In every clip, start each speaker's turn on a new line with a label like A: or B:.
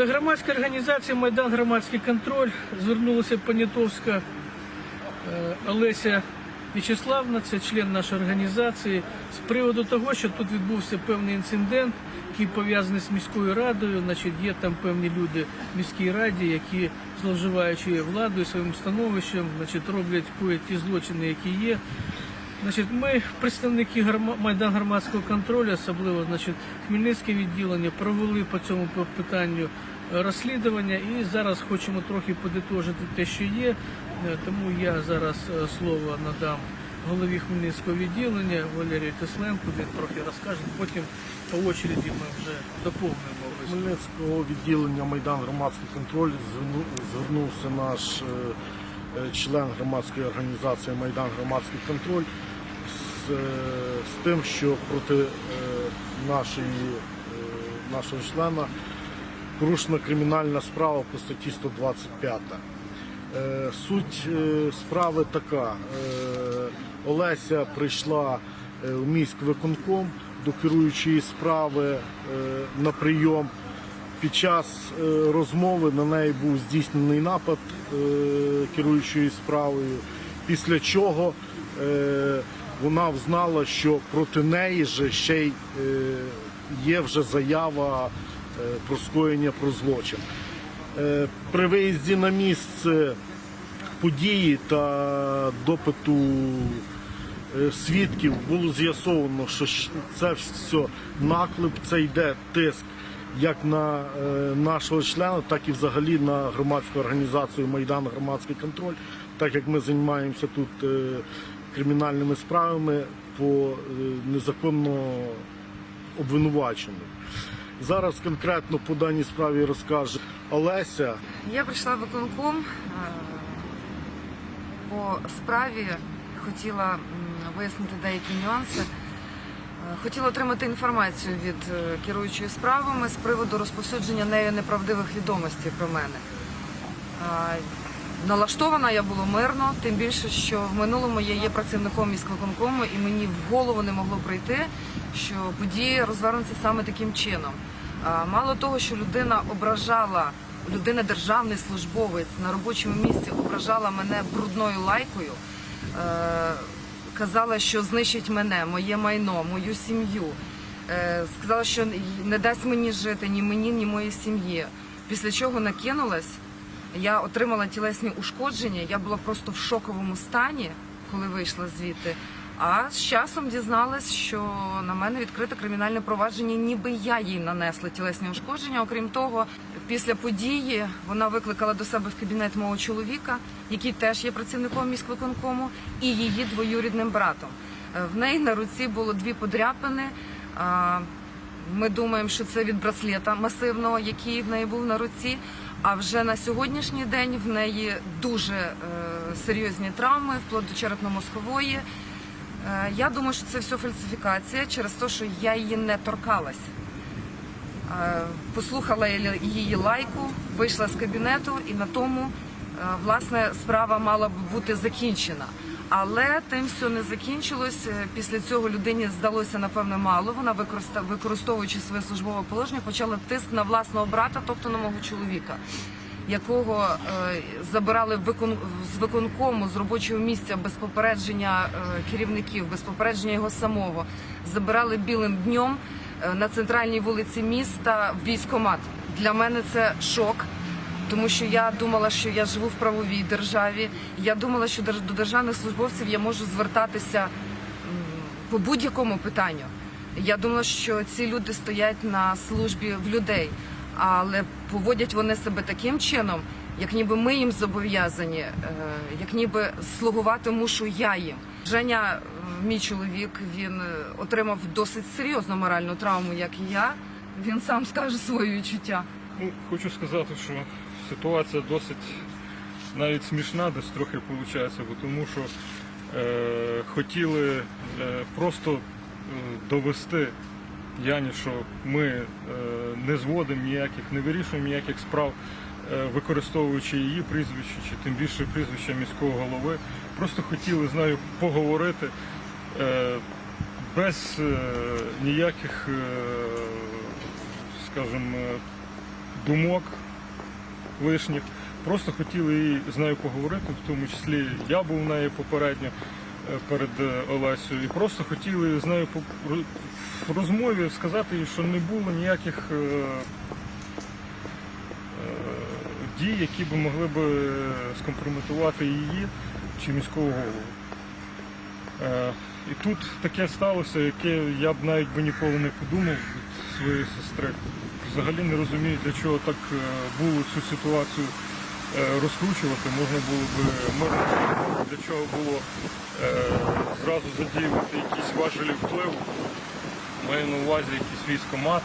A: До громадської організації Майдан Громадський контроль звернулася Понятовська е, Олеся В'ячеславна, це член нашої організації, з приводу того, що тут відбувся певний інцидент, який пов'язаний з міською радою. Значить, є там певні люди в міській раді, які, зловживаючи владою своїм становищем, значить, роблять ті злочини, які є. Значить, ми, представники Майдан громадського контролю, особливо значить, Хмельницьке відділення, провели по цьому питанню е, розслідування і зараз хочемо трохи подитожити те, що є. Е, Тому я зараз е, слово надам голові Хмельницького відділення Валерію Тесленку, він трохи розкаже, потім по очереді ми вже доповнимо.
B: Хмельницького відділення Майдан Громадський контроль звернувся наш член громадської організації Майдан Громадський контроль з, е, з тим, що проти е, нашої, е, нашого члена порушена кримінальна справа по статті 125. Е, Суть справи така. Олеся прийшла в міськвиконком до керуючої справи на прийом. Під час розмови на неї був здійснений напад керуючою справою, після чого вона взнала, що проти неї же ще й е, є вже заява е, про скоєння про злочин. Е, При виїзді на місце події та допиту свідків було з'ясовано, що це все наклеп, це йде тиск як на нашого члена, так і взагалі на громадську організацію Майдан Громадський контроль, так як ми займаємося тут кримінальними справами по е, незаконно обвинувачених. Зараз конкретно по даній справі розкаже Олеся.
C: Я прийшла виконком е, по справі, хотіла вияснити деякі нюанси. Е, Хотіла отримати інформацію від керуючої справами з приводу розповсюдження нею неправдивих відомостей про мене. Налаштована я була мирно, тим більше, що в минулому я є працівником міськвиконкому і мені в голову не могло прийти, що події розвернуться саме таким чином. Мало того, що людина ображала, людина державний службовець на робочому місці ображала мене брудною лайкою, е, казала, що знищить мене, моє майно, мою сім'ю. Е, Сказала, що не дасть мені жити ні мені, ні моїй сім'ї. Після чого накинулась. Я отримала тілесні ушкодження. Я була просто в шоковому стані, коли вийшла звідти. А з часом дізналась, що на мене відкрите кримінальне провадження, ніби я їй нанесла тілесні ушкодження. Окрім того, після події вона викликала до себе в кабінет мого чоловіка, який теж є працівником міськвиконкому, і її двоюрідним братом. Е, В неї на руці було дві подряпини. Ми думаємо, що це від браслета масивного, який в неї був на руці. А вже на сьогоднішній день в неї дуже е, серйозні травми, вплоть до черепно-мозкової. Е, я думаю, що це все фальсифікація через те, що я її не торкалась. Е, послухала її лайку, вийшла з кабінету, і на тому е, власне справа мала б бути закінчена. Але тим все не закінчилось. Е, Після цього людині здалося напевно мало. Вона використовуючи своє службове положення, почала тиск на власного брата, тобто на мого чоловіка, якого е, забирали викон... з виконкому з робочого місця без попередження е, керівників, без попередження його самого. Забирали білим днем е, на центральній вулиці міста в військкомат. Для мене це шок. Тому що я думала, що я живу в правовій державі. Я думала, що до державних службовців я можу звертатися по будь-якому питанню. Я думала, що ці люди стоять на службі в людей, але поводять вони себе таким чином, як ніби ми їм зобов'язані, е, як ніби слугувати мушу я їм. Женя, е, мій чоловік, він е, отримав досить серйозну моральну травму, як і я. Він сам скаже свої відчуття.
D: Ну, хочу сказати, що ситуація досить навіть смішна, десь трохи виходить, бо тому що е, хотіли е, просто е, довести Яні, що ми е, не зводимо ніяких, не вирішуємо ніяких справ, е, використовуючи її прізвище, чи тим більше прізвище міського голови. Просто хотіли з нею поговорити. Е, без ніяких, скажімо, думок лишніх. Просто хотіли її з нею поговорити, в тому числі я був у неї попередньо е, перед е, Олесею, і просто хотіли з нею в розмові сказати їй, що не було ніяких е, дій, які б могли б скомпрометувати її чи міського голову. І тут таке сталося, яке я б навіть би ніколи не подумав від своєї сестри. Взагалі не розумію, для чого так е, було цю ситуацію е, розкручувати. Можна було б мирно, для чого було е, зразу задіювати якісь важелі впливу. Маю на увазі якийсь військомат.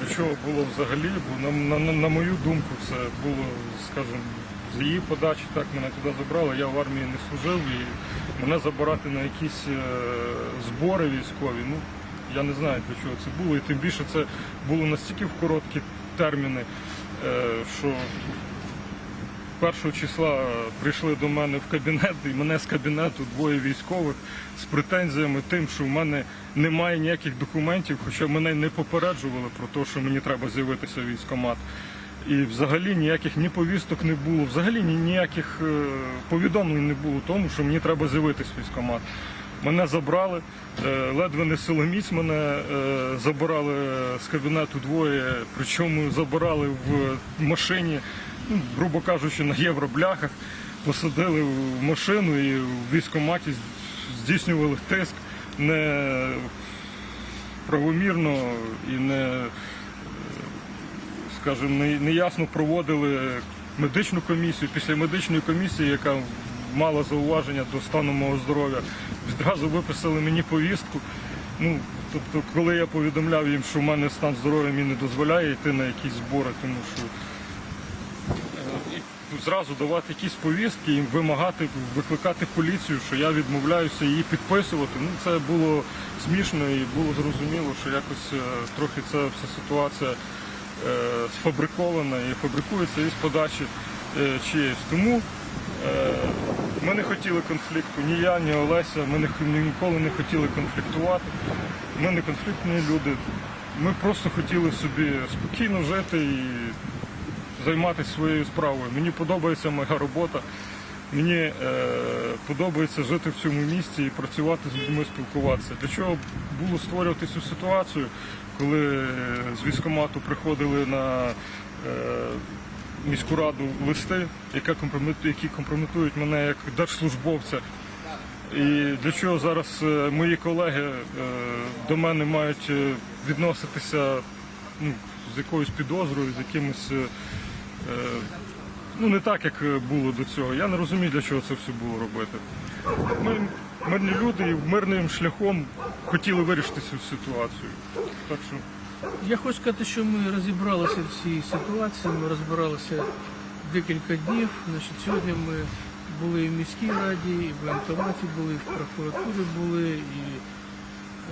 D: Для чого було взагалі? Бо на, на, на мою думку, це було, скажімо, з її подачі, так мене туди забрали. Я в армії не служив і мене забирати на якісь збори військові. Ну я не знаю для чого це було. І тим більше це було настільки в короткі терміни, е, що першого числа прийшли до мене в кабінет, і мене з кабінету двоє військових з претензіями тим, що в мене немає ніяких документів, хоча мене не попереджували про те, що мені треба з'явитися в військкомат. І взагалі ніяких ні повісток не було, взагалі ніяких е, повідомлень не було тому, що мені треба з'явитися в військкомат. Мене забрали, е, ледве не силоміць мене е, забирали з кабінету двоє, причому забирали в машині, ну, грубо кажучи, на євробляхах, посадили в машину і в військкоматі здійснювали тиск не правомірно і не скажімо, не- неясно проводили медичну комісію. Після медичної комісії, яка мала зауваження до стану мого здоров'я, відразу виписали мені повістку. Ну, тобто, коли я повідомляв їм, що в мене стан здоров'я мені не дозволяє йти на якісь збори, тому що е, і зразу давати якісь повістки, їм вимагати, викликати поліцію, що я відмовляюся її підписувати. Ну це було смішно і було зрозуміло, що якось е, трохи ця вся ситуація е, сфабрикована і фабрикується із подачі е. Тому ми не хотіли конфлікту, ні я, ні Олеся, ми не, ніколи не хотіли конфліктувати. Ми не конфліктні люди. Ми просто хотіли собі спокійно жити і займатися своєю справою. Мені подобається моя робота. Мені е, подобається жити в цьому місті і працювати з людьми, спілкуватися. Для чого було створювати цю ситуацію, коли е, з військкомату приходили на е, міську раду листи, які компрометують, які компрометують мене як держслужбовця. І для чого зараз е, мої колеги е, до мене мають е, відноситися ну, з якоюсь підозрою, з якимось. Ну, не так, як було до цього. Я не розумію, для чого це все було робити. Ми мирні люди і мирним шляхом хотіли вирішити цю ситуацію. Так що
A: Я хочу сказати, що ми розібралися в цій ситуації, ми розбиралися декілька днів. Значить, сьогодні ми були і в міській раді, і в воєнкоматі були, і в прокуратурі були, і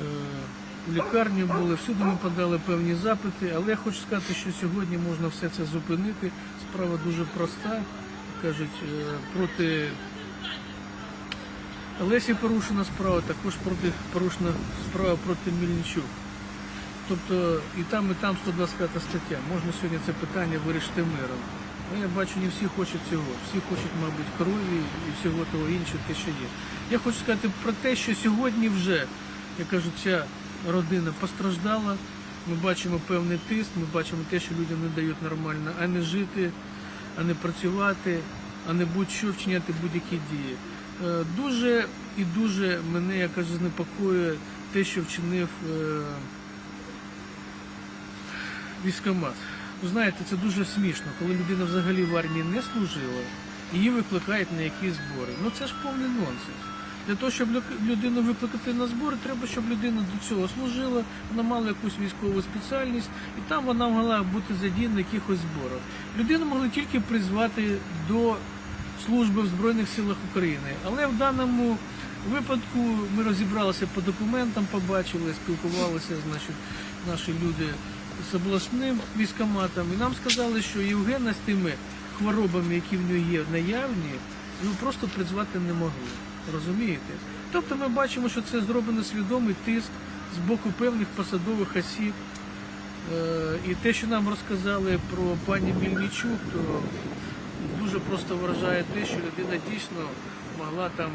A: е, в лікарні були. Всюди ми подали певні запити, але я хочу сказати, що сьогодні можна все це зупинити. Справа дуже проста. Кажуть, е, проти Лесі порушена справа, також проти порушена справа проти Мільничук. Тобто і там, і там 125 стаття. Можна сьогодні це питання вирішити миром. Ну, я бачу, не всі хочуть цього. Всі хочуть, мабуть, крові і всього того іншого, те, що є. Я хочу сказати про те, що сьогодні вже, я кажу, ця родина постраждала. Ми бачимо певний тиск, ми бачимо те, що людям не дають нормально а не жити, а не працювати, а не будь-що вчиняти будь-які дії. Е, Дуже і дуже мене, я кажу, знепокоює те, що вчинив. Військомат. Ви знаєте, це дуже смішно, коли людина взагалі в армії не служила, її викликають на якісь збори. Ну це ж повний нонсенс. Для того, щоб людину викликати на збори, треба, щоб людина до цього служила, вона мала якусь військову спеціальність, і там вона могла бути задіяна якихось зборах. Людину могли тільки призвати до служби в Збройних силах України. Але в даному випадку ми розібралися по документам, побачили, спілкувалися, значить, наші люди з обласним військоматом, і нам сказали, що Євгена з тими хворобами, які в нього є наявні, ну просто призвати не могли. Розумієте? Тобто ми бачимо, що це зроблено свідомий тиск з боку певних посадових осіб. Е, І те, що нам розказали про пані Мільничук, то дуже просто вражає те, що людина дійсно могла там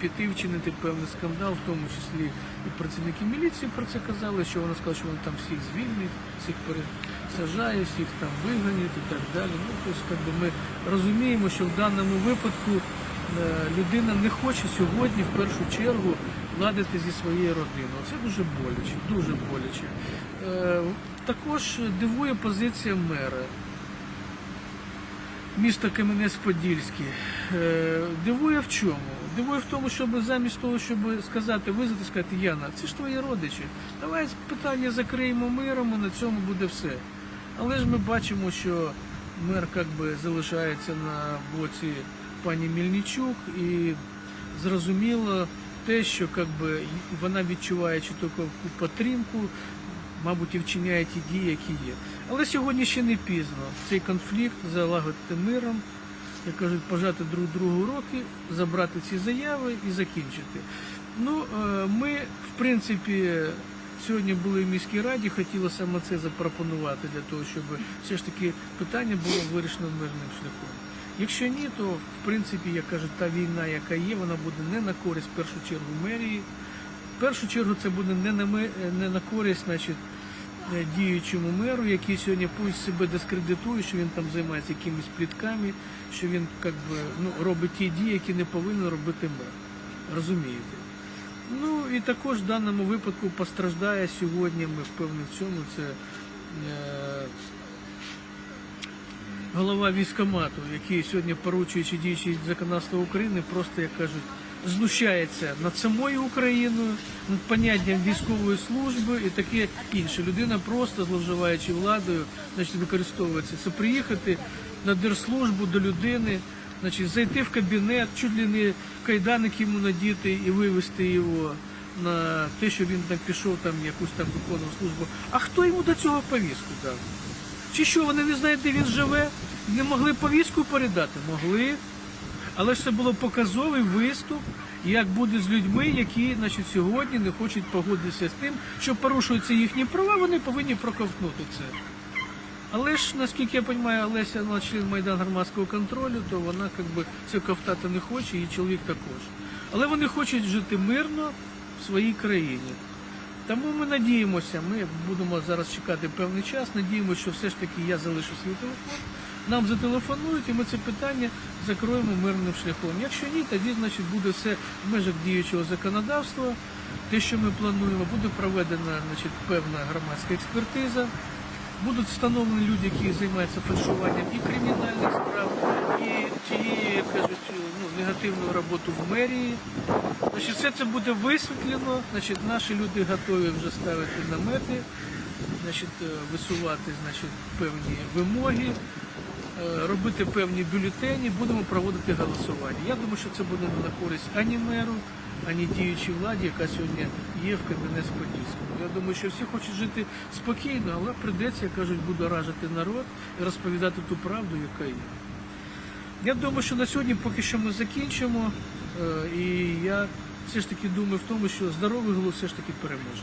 A: піти вчинити певний скандал, в тому числі і працівники міліції про це казали, що вона сказала, що вона там всіх звільнить, всіх пересажає, всіх там виганять і так далі. Ну, тобто, ми розуміємо, що в даному випадку е, людина не хоче сьогодні в першу чергу ладити зі своєю родиною. Це дуже боляче, дуже боляче. Е, Також дивує позиція мера міста Кам'янець-Подільський. Е, Дивує в чому? Дивує в тому, щоб замість того, щоб сказати, визнати, сказати, Яна, це ж твої родичі. Давай питання закриємо миром, і на цьому буде все. Але ж ми бачимо, що мер як би, залишається на боці пані Мільничук і зрозуміло те, що як би, вона відчуває чи тільки підтримку, мабуть, і вчиняє ті дії, які є. Але сьогодні ще не пізно цей конфлікт залагодити миром, як кажуть, пожати друг другу руки, забрати ці заяви і закінчити. Ну, е, ми, в принципі, сьогодні були в міській раді, хотіли саме це запропонувати для того, щоб все ж таки питання було вирішено мирним шляхом. Якщо ні, то в принципі, як кажуть, та війна, яка є, вона буде не на користь в першу чергу мерії. В першу чергу це буде не на, ми- не на користь, значить, е, діючому меру, який сьогодні пусть себе дискредитує, що він там займається якимись плітками, що він як би, ну, робить ті дії, які не повинен робити мер. Розумієте? Ну і також в даному випадку постраждає сьогодні, ми впевнені в цьому, це е, голова військомату, який сьогодні, поручуючи діючі законодавство України, просто, як кажуть, знущається над самою Україною, над поняттям військової служби і таке інше. Людина просто зловживаючи владою, значить, використовується. Це приїхати на держслужбу до людини, значить, зайти в кабінет, чуть ли не кайданик йому надіти і вивезти його на те, що він там пішов там якусь там виконував службу. А хто йому до цього повістку дав? Чи що, вони не знають, де він живе? Не могли повістку передати? Могли. Але ж це було показовий виступ, як буде з людьми, які значить, сьогодні не хочуть погодитися з тим, що порушуються їхні права, вони повинні проковтнути це. Але ж, наскільки я розумію, Олеся вона член Майдан громадського контролю, то вона як би, це ковтати не хоче, і чоловік також. Але вони хочуть жити мирно в своїй країні. Тому ми надіємося, ми будемо зараз чекати певний час, надіємося, що все ж таки я залишу свій телефон. Нам зателефонують і ми це питання закроємо мирним шляхом. Якщо ні, тоді значить буде все в межах діючого законодавства. Те, що ми плануємо, буде проведена значить, певна громадська експертиза. Будуть встановлені люди, які займаються фальшуванням і кримінальних справ, і тієї, як кажуть, ну, негативної роботи в мерії. Значить, все це буде висвітлено. Значить, наші люди готові вже ставити намети, значить, е, висувати значить, певні вимоги, робити певні бюлетені, будемо проводити голосування. Я думаю, що це буде не на користь ані меру, ані діючій владі, яка сьогодні є в Кам'янець-Подільському. Я думаю, що всі хочуть жити спокійно, але прийдеться, як кажуть, будоражити народ і розповідати ту правду, яка є. Я думаю, що на сьогодні поки що ми закінчимо. е, І я все ж таки думаю в тому, що здоровий глузд все ж таки переможе.